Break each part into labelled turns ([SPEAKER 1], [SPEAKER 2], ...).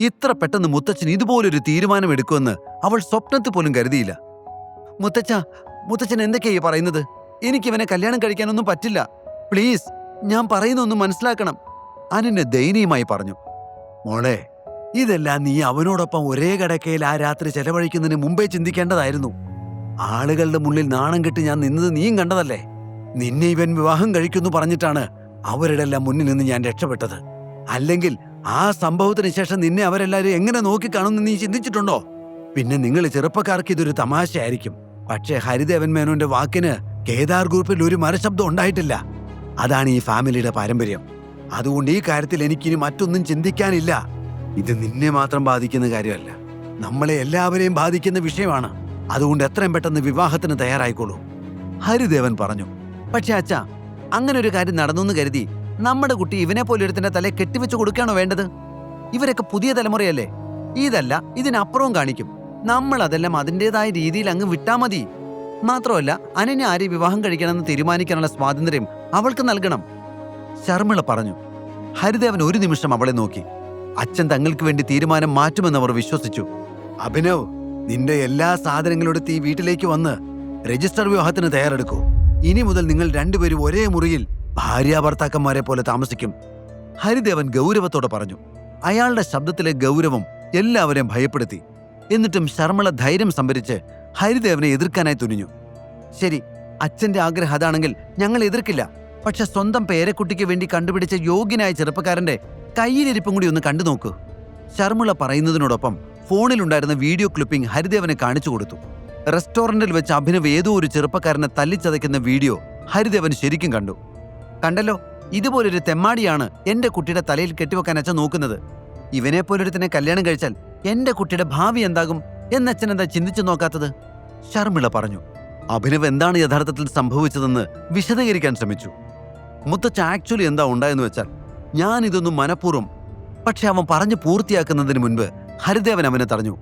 [SPEAKER 1] ഇത്ര പെട്ടെന്ന് മുത്തച്ഛൻ ഇതുപോലൊരു തീരുമാനം എടുക്കുമെന്ന് അവൾ സ്വപ്നത്തിൽ പോലും കരുതിയില്ല. മുത്തച്ഛ മുത്തച്ഛൻ എന്തൊക്കെയാ പറയുന്നത്? എനിക്ക് ഇവനെ കല്യാണം കഴിക്കാനൊന്നും പറ്റില്ല. പ്ലീസ് ഞാൻ പറയുന്നൊന്ന് മനസ്സിലാക്കണം. അനന്നെ ദയനീയമായി പറഞ്ഞു. മോളെ ഇതെല്ലാം നീ അവനോടൊപ്പം ഒരേ കടക്കയിൽ ആ രാത്രി ചെലവഴിക്കുന്നതിന് മുമ്പേ ചിന്തിക്കേണ്ടതായിരുന്നു. ആളുകളുടെ മുന്നിൽ നാണം കെട്ട് ഞാൻ നിന്നത് നീയും കണ്ടതല്ലേ? നിന്നെ ഇവൻ വിവാഹം കഴിക്കുന്നു പറഞ്ഞിട്ടാണ് അവരുടെ എല്ലാം മുന്നിൽ നിന്ന് ഞാൻ രക്ഷപ്പെട്ടത്. അല്ലെങ്കിൽ ആ സംഭവത്തിന് ശേഷം നിന്നെ അവരെല്ലാരും എങ്ങനെ നോക്കിക്കാണുമെന്ന് നീ ചിന്തിച്ചിട്ടുണ്ടോ? പിന്നെ നിങ്ങൾ ചെറുപ്പക്കാർക്ക് ഇതൊരു തമാശയായിരിക്കും. പക്ഷേ ഹരിദേവൻ മേനോന്റെ വാക്കിന് കേദാർ ഗ്രൂപ്പിൽ ഒരു മരശബ്ദം ഉണ്ടായിട്ടില്ല. അതാണ് ഈ ഫാമിലിയുടെ പാരമ്പര്യം. അതുകൊണ്ട് ഈ കാര്യത്തിൽ എനിക്കിനി മറ്റൊന്നും ചിന്തിക്കാനില്ല. ഇത് നിന്നെ മാത്രം ബാധിക്കുന്ന കാര്യമല്ല. നമ്മളെ എല്ലാവരെയും ബാധിക്കുന്ന വിഷയമാണ്. അതുകൊണ്ട് എത്രയും പെട്ടെന്ന് വിവാഹത്തിന് തയ്യാറായിക്കോളൂ. ഹരിദേവൻ പറഞ്ഞു. പക്ഷെ അച്ഛ അങ്ങനെ ഒരു കാര്യം നടന്നു എന്ന് കരുതി നമ്മുടെ കുട്ടി ഇവനെ പോലെ ഒരുത്തിന്റെ തലയെ കെട്ടിവെച്ച് കൊടുക്കുകയാണോ വേണ്ടത്? ഇവരൊക്കെ പുതിയ തലമുറയല്ലേ? ഇതല്ല ഇതിനപ്പുറവും കാണിക്കും. നമ്മൾ അതെല്ലാം അതിന്റെതായ രീതിയിൽ അങ്ങ് വിട്ടാ മതി. മാത്രമല്ല അനന്യ ആരെ വിവാഹം കഴിക്കണമെന്ന് തീരുമാനിക്കാനുള്ള സ്വാതന്ത്ര്യം അവൾക്ക് നൽകണം. ശർമ്മിള പറഞ്ഞു ഹരിദേവൻ ഒരു നിമിഷം അവളെ നോക്കി. അച്ഛൻ തങ്ങൾക്ക് വേണ്ടി തീരുമാനം മാറ്റുമെന്ന് അവർ വിശ്വസിച്ചു. അഭിനവ് നിന്റെ എല്ലാ സാധനങ്ങളും എടുത്ത് ഈ വീട്ടിലേക്ക് വന്ന് രജിസ്റ്റർ വിവാഹത്തിന് തയ്യാറെടുക്കൂ. ഇനി മുതൽ നിങ്ങൾ രണ്ടുപേരും ഒരേ മുറിയിൽ ഭാര്യാഭർത്താക്കന്മാരെ പോലെ താമസിക്കും. ഹരിദേവൻ ഗൗരവത്തോടെ പറഞ്ഞു അയാളുടെ ശബ്ദത്തിലെ ഗൗരവം എല്ലാവരെയും ഭയപ്പെടുത്തി. എന്നിട്ടും ശർമ്മള ധൈര്യം സംഭരിച്ച് ഹരിദേവനെ എതിർക്കാനായി തുനിഞ്ഞു. ശരി അച്ഛന്റെ ആഗ്രഹം അതാണെങ്കിൽ ഞങ്ങൾ എതിർക്കില്ല. പക്ഷെ സ്വന്തം പേരക്കുട്ടിക്ക് വേണ്ടി കണ്ടുപിടിച്ച യോഗ്യനായ ചെറുപ്പക്കാരന്റെ കയ്യിലിരിപ്പും കൂടി ഒന്ന് കണ്ടു നോക്കൂ. ശർമ്മിള പറയുന്നതിനോടൊപ്പം ഫോണിലുണ്ടായിരുന്ന വീഡിയോ ക്ലിപ്പിംഗ് ഹരിദേവനെ കാണിച്ചു കൊടുത്തു. റെസ്റ്റോറന്റിൽ വെച്ച് അഭിനവ് ഏതോ ഒരു ചെറുപ്പക്കാരനെ തല്ലിച്ചതയ്ക്കുന്ന വീഡിയോ ഹരിദേവൻ ശരിക്കും കണ്ടു. കണ്ടല്ലോ ഇതുപോലൊരു തെമ്മാടിയാണ് എന്റെ കുട്ടിയുടെ തലയിൽ കെട്ടിവെക്കാൻ അച്ഛൻ നോക്കുന്നത്. ഇവനെ പോലൊരുത്തിനെ കല്യാണം കഴിച്ചാൽ എന്റെ കുട്ടിയുടെ ഭാവി എന്താകും എന്നച്ഛൻ എന്താ ചിന്തിച്ചു നോക്കാത്തത്? ശർമിള പറഞ്ഞു. അഭിനവ് എന്താണ് യഥാർത്ഥത്തിൽ സംഭവിച്ചതെന്ന് വിശദീകരിക്കാൻ ശ്രമിച്ചു. മുത്തച്ഛ ആക്ച്വലി എന്താ ഉണ്ടായെന്ന് വെച്ചാൽ ഞാൻ ഇതൊന്നും മനഃപൂർവം പക്ഷെ അവൻ പറഞ്ഞു പൂർത്തിയാക്കുന്നതിന് മുൻപ് ഹരിദേവൻ അവനെ തടഞ്ഞു.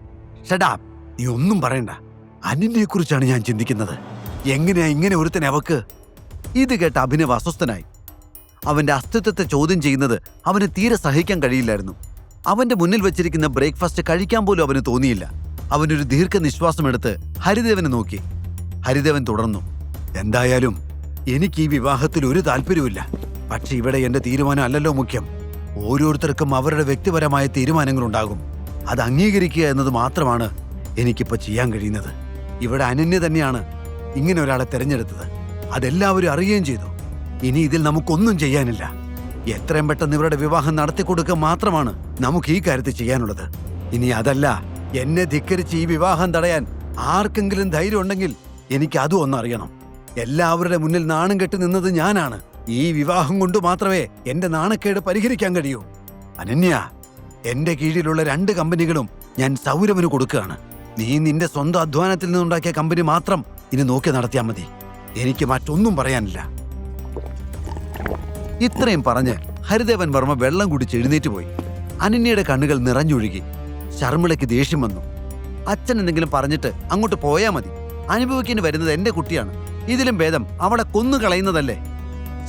[SPEAKER 1] ഷടാ നീ ഒന്നും പറയണ്ട. അനിനെ കുറിച്ചാണ് ഞാൻ ചിന്തിക്കുന്നത്. എങ്ങനെയാ ഇങ്ങനെ ഒരുത്തനെ അവക്ക് ഇത് കേട്ട് അഭിനവ് അസ്വസ്ഥനായി. അവന്റെ അസ്തിത്വത്തെ ചോദ്യം ചെയ്യുന്നത് അവന് തീരെ സഹിക്കാൻ കഴിയില്ലായിരുന്നു. അവന്റെ മുന്നിൽ വെച്ചിരിക്കുന്ന ബ്രേക്ക്ഫാസ്റ്റ് കഴിക്കാൻ പോലും അവന് തോന്നിയില്ല. അവനൊരു ദീർഘനിശ്വാസമെടുത്ത് ഹരിദേവനെ നോക്കി. ഹരിദേവൻ തുടർന്നു എന്തായാലും എനിക്ക് ഈ വിവാഹത്തിൽ ഒരു താല്പര്യവുമില്ല. പക്ഷെ ഇവിടെ എന്റെ തീരുമാനം അല്ലല്ലോ മുഖ്യം. ഓരോരുത്തർക്കും അവരുടെ വ്യക്തിപരമായ തീരുമാനങ്ങളുണ്ടാകും. അത് അംഗീകരിക്കുക എന്നത് മാത്രമാണ് എനിക്കിപ്പോൾ ചെയ്യാൻ കഴിയുന്നത്. ഇവിടെ അനന്യ തന്നെയാണ് ഇങ്ങനെ ഒരാളെ തെരഞ്ഞെടുത്തത്. അതെല്ലാവരും അറിയുകയും ചെയ്തു. ഇനി ഇതിൽ നമുക്കൊന്നും ചെയ്യാനില്ല. എത്രയും പെട്ടെന്ന് ഇവരുടെ വിവാഹം നടത്തിക്കൊടുക്കുക മാത്രമാണ് നമുക്ക് ഈ കാര്യത്തിൽ ചെയ്യാനുള്ളത്. ഇനി അതല്ല എന്നെ ധിക്കരിച്ച് ഈ വിവാഹം തടയാൻ ആർക്കെങ്കിലും ധൈര്യം ഉണ്ടെങ്കിൽ എനിക്ക് അതും ഒന്നറിയണം എല്ലാവരുടെ മുന്നിൽ നാണം കെട്ടി നിന്നത് ഞാനാണ്. ഈ വിവാഹം കൊണ്ട് മാത്രമേ എന്റെ നാണക്കേട് പരിഹരിക്കാൻ കഴിയൂ. അനന്യ എന്റെ കീഴിലുള്ള രണ്ട് കമ്പനികളും ഞാൻ സൗരവിന് കൊടുക്കുകയാണ്. നീ നിന്റെ സ്വന്തം അധ്വാനത്തിൽ നിന്നുണ്ടാക്കിയ കമ്പനി മാത്രം ഇനി നോക്കി നടത്തിയാൽ മതി. എനിക്ക് മറ്റൊന്നും പറയാനില്ല. ഇത്രയും പറഞ്ഞ് ഹരിദേവൻ വർമ്മ വെള്ളം കുടിച്ച് എഴുന്നേറ്റ് പോയി. അനന്യയുടെ കണ്ണുകൾ നിറഞ്ഞൊഴുകി. ശർമ്മിളയ്ക്ക് ദേഷ്യം വന്നു. അച്ഛൻ എന്തെങ്കിലും പറഞ്ഞിട്ട് അങ്ങോട്ട് പോയാ മതി. അനുഭവിക്കേണ്ടി വരുന്നത് എന്റെ കുട്ടിയാണ്. ഇതിലും ഭേദം അവളെ കൊന്നു കളയുന്നതല്ലേ?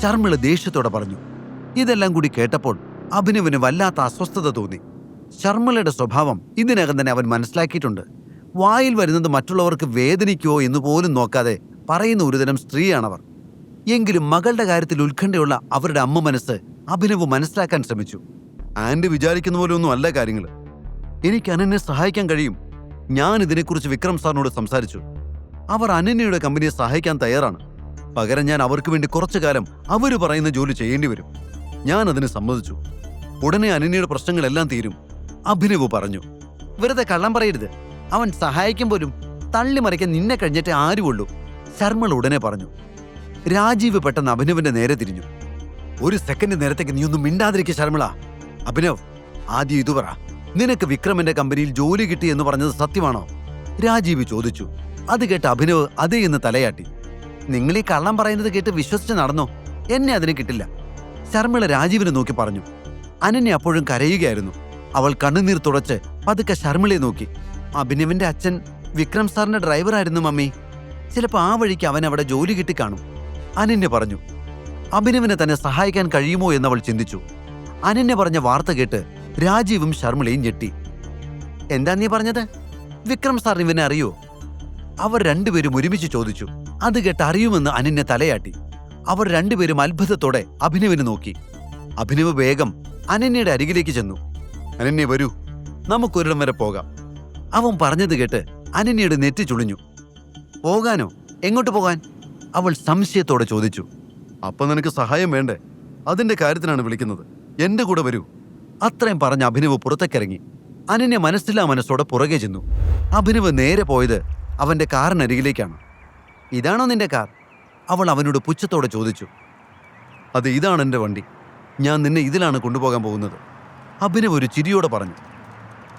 [SPEAKER 1] ശർമ്മിള ദേഷ്യത്തോടെ പറഞ്ഞു. ഇതെല്ലാം കൂടി കേട്ടപ്പോൾ അഭിനവിന് വല്ലാത്ത അസ്വസ്ഥത തോന്നി. ശർമ്മിളയുടെ സ്വഭാവം ഇതിനകം തന്നെ അവൻ മനസ്സിലാക്കിയിട്ടുണ്ട്. വായിൽ വരുന്നത് മറ്റുള്ളവർക്ക് വേദനിക്കുവോ എന്ന് പോലും നോക്കാതെ പറയുന്ന ഒരുതരം സ്ത്രീയാണവർ. എങ്കിലും മകളുടെ കാര്യത്തിൽ ഉത്കണ്ഠയുള്ള അവരുടെ അമ്മ മനസ്സ് അഭിനവ് മനസ്സിലാക്കാൻ ശ്രമിച്ചു. ആൻഡ് വിചാരിക്കുന്ന പോലെ ഒന്നും അല്ല കാര്യങ്ങൾ. എനിക്ക് അനന്യെ സഹായിക്കാൻ കഴിയും. ഞാൻ ഇതിനെക്കുറിച്ച് വിക്രം സാറിനോട് സംസാരിച്ചു. അവർ അനന്യയുടെ കമ്പനിയെ സഹായിക്കാൻ തയ്യാറാണ്. പകരം ഞാൻ അവർക്ക് വേണ്ടി കുറച്ചു കാലം അവർ പറയുന്ന ജോലി ചെയ്യേണ്ടി വരും. ഞാൻ അതിന് സമ്മതിച്ചു. ഉടനെ അനന്യയുടെ പ്രശ്നങ്ങളെല്ലാം തീരും. അഭിനവ് പറഞ്ഞു. വെറുതെ കള്ളം പറയരുത്. അവൻ സഹായിക്കും പോലും തള്ളിമറിക്കാൻ നിന്നെ കഴിഞ്ഞിട്ട് ആരുമുള്ളൂ. ശർമ്മൾ ഉടനെ പറഞ്ഞു രാജീവ് പെട്ടെന്ന് അഭിനവിന്റെ നേരെ തിരിഞ്ഞു. ഒരു സെക്കൻഡ് നേരത്തേക്ക് നീ ഒന്നും മിണ്ടാതിരിക്കുക ശർമ്മള. അഭിനവ് ആദ്യം ഇത് പറ. നിനക്ക് വിക്രമന്റെ കമ്പനിയിൽ ജോലി കിട്ടി എന്ന് പറഞ്ഞത് സത്യമാണോ? രാജീവ് ചോദിച്ചു. അത് കേട്ട് അഭിനവ് അതേ എന്ന് തലയാട്ടി. നിങ്ങൾ ഈ കള്ളം പറയുന്നത് കേട്ട് വിശ്വസിച്ച് നടന്നോ? എന്നെ അതിന് കിട്ടില്ല. ശർമ്മള രാജീവിനെ നോക്കി പറഞ്ഞു. അനന്യ അപ്പോഴും കരയുകയായിരുന്നു. അവൾ കണ്ണുനീർ തുടച്ച് പതുക്കെ ശർമ്മളെ നോക്കി. അഭിനവിന്റെ അച്ഛൻ വിക്രം സാറിന്റെ ഡ്രൈവറായിരുന്നു മമ്മി. ചിലപ്പോൾ ആ വഴിക്ക് അവൻ അവിടെ ജോലി കിട്ടിക്കാണും. അനന്യ പറഞ്ഞു അഭിനവിനെ തന്നെ സഹായിക്കാൻ കഴിയുമോ? എന്നവൾ ചിന്തിച്ചു. അനന്യ പറഞ്ഞ വാർത്ത കേട്ട് രാജീവും ശർമ്മിളയും ഞെട്ടി. എന്താ നീ പറഞ്ഞത്? വിക്രം സാർ ഇവനെ അറിയോ? അവർ രണ്ടുപേരും ഒരുമിച്ച് ചോദിച്ചു. അത് കേട്ട് അറിയുമെന്ന് അനന്യ തലയാട്ടി. അവർ രണ്ടുപേരും അത്ഭുതത്തോടെ അഭിനവിനെ നോക്കി. അഭിനവ് വേഗം അനന്യയുടെ അരികിലേക്ക് ചെന്നു. അനന്യ വരൂ നമുക്കൊരിടം വരെ പോകാം. അവൻ പറഞ്ഞത് കേട്ട് അനന്യയുടെ നെറ്റി ചുളിഞ്ഞു. പോകാനോ? എങ്ങോട്ട് പോകാൻ? അവൾ സംശയത്തോടെ ചോദിച്ചു. അപ്പൊ നിനക്ക് സഹായം വേണ്ടേ? അതിന്റെ കാര്യത്തിനാണ് വിളിക്കുന്നത്. എന്റെ കൂടെ വരൂ. അത്രയും പറഞ്ഞ അഭിനവ് പുറത്തേക്കിറങ്ങി. അനന്യ മനസ്സില്ലാ മനസ്സോടെ പുറകെ ചെന്നു. അഭിനവ് നേരെ പോയത് അവന്റെ കാറിനരികിലേക്കാണ്. ഇതാണോ നിന്റെ കാർ? അവൾ അവനോട് പുച്ഛത്തോടെ ചോദിച്ചു. അത് ഇതാണ് എന്റെ വണ്ടി. ഞാൻ നിന്നെ ഇതിലാണ് കൊണ്ടുപോകാൻ പോകുന്നത്. അഭിനവ് ഒരു ചിരിയോടെ പറഞ്ഞു.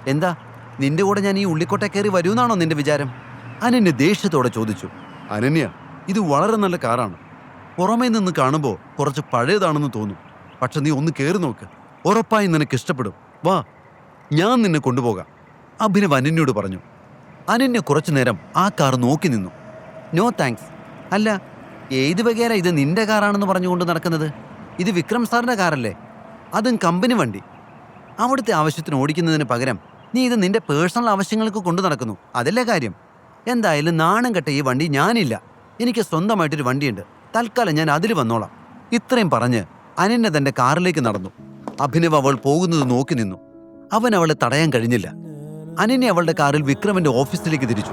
[SPEAKER 1] എന്താ? നിന്റെ കൂടെ ഞാൻ ഈ ഉള്ളിക്കോട്ടെ കയറി വരുമെന്നാണോ നിന്റെ വിചാരം? അനന്യ ദേഷ്യത്തോടെ ചോദിച്ചു അനന്യ ഇത് വളരെ നല്ല കാറാണ്. പുറമേ നിന്ന് കാണുമ്പോൾ കുറച്ച് പഴയതാണെന്ന് തോന്നും. പക്ഷെ നീ ഒന്ന് കയറി നോക്ക്. ഉറപ്പായി നിനക്ക് ഇഷ്ടപ്പെടും. വാ ഞാൻ നിന്നെ കൊണ്ടുപോകാം അഭിനവ് അനന്യോട് പറഞ്ഞു. അനന്യ കുറച്ചു നേരം ആ കാർ നോക്കി നിന്നു. No thanks. അല്ല ഏത് വകയാല ഇത് നിന്റെ കാറാണെന്ന് പറഞ്ഞുകൊണ്ട് നടക്കുന്നത്? ഇത് വിക്രം സാറിന്റെ കാറല്ലേ? അതും കമ്പനി വണ്ടി. അവിടുത്തെ ആവശ്യത്തിന് ഓടിക്കുന്നതിന് പകരം നീ ഇത് നിന്റെ പേഴ്സണൽ ആവശ്യങ്ങൾക്ക് കൊണ്ടു നടക്കുന്നു. അതല്ലേ കാര്യം? എന്തായാലും നാണം കെട്ട ഈ വണ്ടി ഞാനില്ല. എനിക്ക് സ്വന്തമായിട്ടൊരു വണ്ടിയുണ്ട്. തൽക്കാലം ഞാൻ അതിൽ വന്നോളാം. ഇത്രയും പറഞ്ഞ് അനന്യ തന്റെ കാറിലേക്ക് നടന്നു. അഭിനവ് അവൾ പോകുന്നത് നോക്കി നിന്നു. അവൻ അവളെ തടയാൻ കഴിഞ്ഞില്ല. അനന്യ അവളുടെ കാറിൽ വിക്രമന്റെ ഓഫീസിലേക്ക് തിരിച്ചു.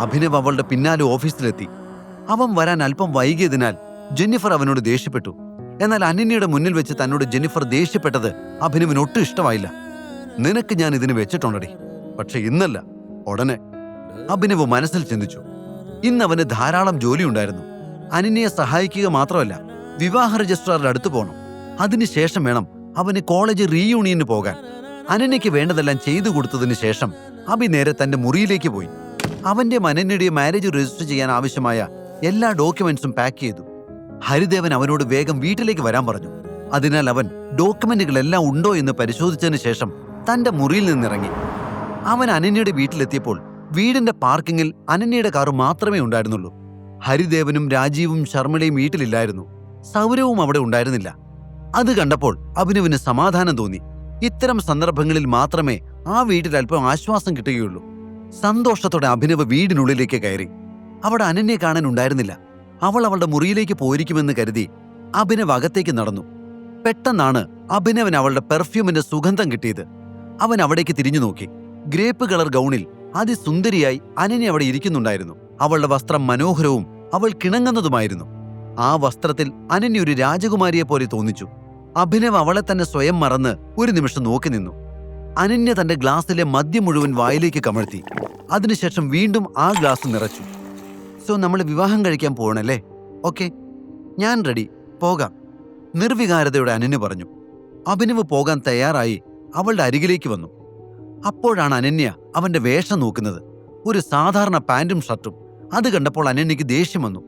[SPEAKER 1] അഭിനവ് അവളുടെ പിന്നാലെ ഓഫീസിലെത്തി. അവൻ വരാൻ അല്പം വൈകിയതിനാൽ ജെന്നിഫർ അവനോട് ദേഷ്യപ്പെട്ടു. എന്നാൽ അനന്യയുടെ മുന്നിൽ വെച്ച് തന്നോട് ജെന്നിഫർ ദേഷ്യപ്പെട്ടത് അഭിനവിന് ഒട്ടും ഇഷ്ടമായില്ല. നിനക്ക് ഞാൻ ഇതിന് വെച്ചിട്ടുണ്ടടി. പക്ഷെ ഇന്നല്ല. ഉടനെ അഭിനവ് മനസ്സിൽ ചിന്തിച്ചു. ഇന്ന് അവന് ധാരാളം ജോലിയുണ്ടായിരുന്നു. അനിനയെ സഹായിക്കുക മാത്രമല്ല വിവാഹ രജിസ്ട്രാറുടെ അടുത്ത് പോകണം അതിനുശേഷം വേണം അവന് കോളേജ് റീയൂണിയന് പോകാൻ. അനനയ്ക്ക് വേണ്ടതെല്ലാം ചെയ്തു കൊടുത്തതിന് ശേഷം അഭി നേരെ തന്റെ മുറിയിലേക്ക് പോയി. അവന്റെ മനനയുടെ മാരേജ് രജിസ്റ്റർ ചെയ്യാൻ ആവശ്യമായ എല്ലാ ഡോക്യുമെന്റ്സും പാക്ക് ചെയ്തു. ഹരിദേവൻ അവനോട് വേഗം വീട്ടിലേക്ക് വരാൻ പറഞ്ഞു. അതിനാൽ അവൻ ഡോക്യുമെന്റുകളെല്ലാം ഉണ്ടോ എന്ന് പരിശോധിച്ചതിന് ശേഷം തന്റെ മുറിയിൽ നിന്നിറങ്ങി. അവൻ അനന്യയുടെ വീട്ടിലെത്തിയപ്പോൾ വീടിന്റെ പാർക്കിങ്ങിൽ അനന്യയുടെ കാറ് മാത്രമേ ഉണ്ടായിരുന്നുള്ളൂ. ഹരിദേവനും രാജീവും ശർമ്മയും വീട്ടിലില്ലായിരുന്നു. സൗരവും അവിടെ ഉണ്ടായിരുന്നില്ല. അത് കണ്ടപ്പോൾ അഭിനവിന് സമാധാനം തോന്നി. ഇത്തരം സന്ദർഭങ്ങളിൽ മാത്രമേ ആ വീട്ടിൽ അല്പം ആശ്വാസം കിട്ടുകയുള്ളൂ. സന്തോഷത്തോടെ അഭിനവ് വീടിനുള്ളിലേക്ക് കയറി. അവിടെ അനന്യെ കാണാൻ ഉണ്ടായിരുന്നില്ല. അവൾ അവളുടെ മുറിയിലേക്ക് പോയിരിക്കുമെന്ന് കരുതി അഭിനവ് അകത്തേക്ക് നടന്നു. പെട്ടെന്നാണ് അഭിനവൻ അവളുടെ പെർഫ്യൂമിന്റെ സുഗന്ധം കിട്ടിയത്. അവൻ അവിടേക്ക് തിരിഞ്ഞു നോക്കി. ഗ്രേപ്പ് കളർ ഗൗണിൽ അതിസുന്ദരിയായി അനന്യ അവിടെ ഇരിക്കുന്നുണ്ടായിരുന്നു. അവളുടെ വസ്ത്രം മനോഹരവും അവൾ കിണങ്ങുന്നതുമായിരുന്നു. ആ വസ്ത്രത്തിൽ അനന്യ ഒരു രാജകുമാരിയെ പോലെ തോന്നിച്ചു. അഭിനവ് അവളെ തന്നെ സ്വയം മറന്ന് ഒരു നിമിഷം നോക്കി നിന്നു. അനന്യ തന്റെ ഗ്ലാസ്സിലെ മദ്യം മുഴുവൻ വായിലേക്ക് കമഴ്ത്തി. അതിനുശേഷം വീണ്ടും ആ ഗ്ലാസ് നിറച്ചു. സോ നമ്മൾ വിവാഹം കഴിക്കാൻ പോകണല്ലേ ഓക്കെ. ഞാൻ റെഡി. പോകാം. നിർവികാരതയോടെ അനന്യ പറഞ്ഞു. അഭിനവ് പോകാൻ തയ്യാറായി അവളുടെ അരികിലേക്ക് വന്നു. അപ്പോഴാണ് അനന്യ അവന്റെ വേഷം നോക്കുന്നത്. ഒരു സാധാരണ പാന്റും ഷർട്ടും. അത് കണ്ടപ്പോൾ അനന്യക്ക് ദേഷ്യം വന്നു.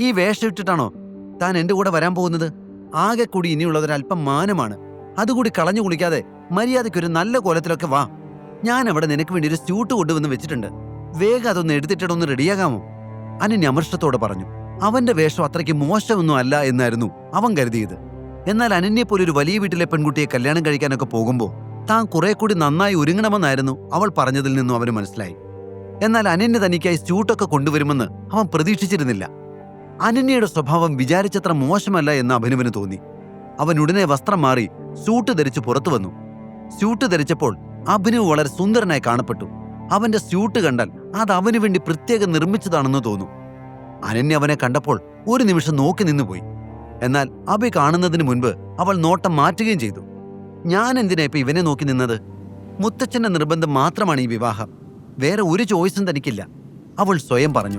[SPEAKER 1] ഈ വേഷം ഇട്ടിട്ടാണോ താൻ എന്റെ കൂടെ വരാൻ പോകുന്നത്? ആകെ കൂടി ഇനിയുള്ളതൊരല്പം മാനമാണ്. അതുകൂടി കളഞ്ഞു കുളിക്കാതെ മര്യാദയ്ക്ക് ഒരു നല്ല കോലത്തിലൊക്കെ വാ. ഞാൻ അവിടെ നിനക്ക് വേണ്ടി ഒരു സ്യൂട്ട് കൊണ്ടുവന്ന് വെച്ചിട്ടുണ്ട്. വേഗം അതൊന്ന് എടുത്തിട്ടൊന്ന് റെഡിയാകാമോ? അനന്യ അമർഷത്തോടെ പറഞ്ഞു. അവന്റെ വേഷം അത്രയ്ക്ക് മോശമൊന്നും അല്ല എന്നായിരുന്നു അവൻ കരുതിയത്. എന്നാൽ അനന്യെ പോലെ ഒരു വലിയ വീട്ടിലെ പെൺകുട്ടിയെ കല്യാണം കഴിക്കാനൊക്കെ പോകുമ്പോൾ താൻ കുറെ കൂടി നന്നായി ഒരുങ്ങണമെന്നായിരുന്നു അവൾ പറഞ്ഞതിൽ നിന്നും അവന് മനസ്സിലായി. എന്നാൽ അനന്യ തനിക്കായി സ്യൂട്ടൊക്കെ കൊണ്ടുവരുമെന്ന് അവൻ പ്രതീക്ഷിച്ചിരുന്നില്ല. അനന്യയുടെ സ്വഭാവം വിചാരിച്ചത്ര മോശമല്ല എന്ന് അഭിനവന് തോന്നി. അവൻ ഉടനെ വസ്ത്രം മാറി സ്യൂട്ട് ധരിച്ച് പുറത്തു വന്നു. സ്യൂട്ട് ധരിച്ചപ്പോൾ അഭിനവ് വളരെ സുന്ദരനായി കാണപ്പെട്ടു. അവന്റെ സ്യൂട്ട് കണ്ടാൽ അത് അവന് വേണ്ടി പ്രത്യേകം നിർമ്മിച്ചതാണെന്ന് തോന്നും. അനന്യ അവനെ കണ്ടപ്പോൾ ഒരു നിമിഷം നോക്കി നിന്നുപോയി. എന്നാൽ അഭി കാണുന്നതിന് മുൻപ് അവൾ നോട്ടം മാറ്റുകയും ചെയ്തു. ഞാൻ എന്തിനാ ഇപ്പൊ ഇവനെ നോക്കി നിന്നത്? മുത്തച്ഛന്റെ നിർബന്ധം മാത്രമാണ് ഈ വിവാഹം. വേറെ ഒരു ചോയ്സും തനിക്കില്ല. അവൾ സ്വയം പറഞ്ഞു.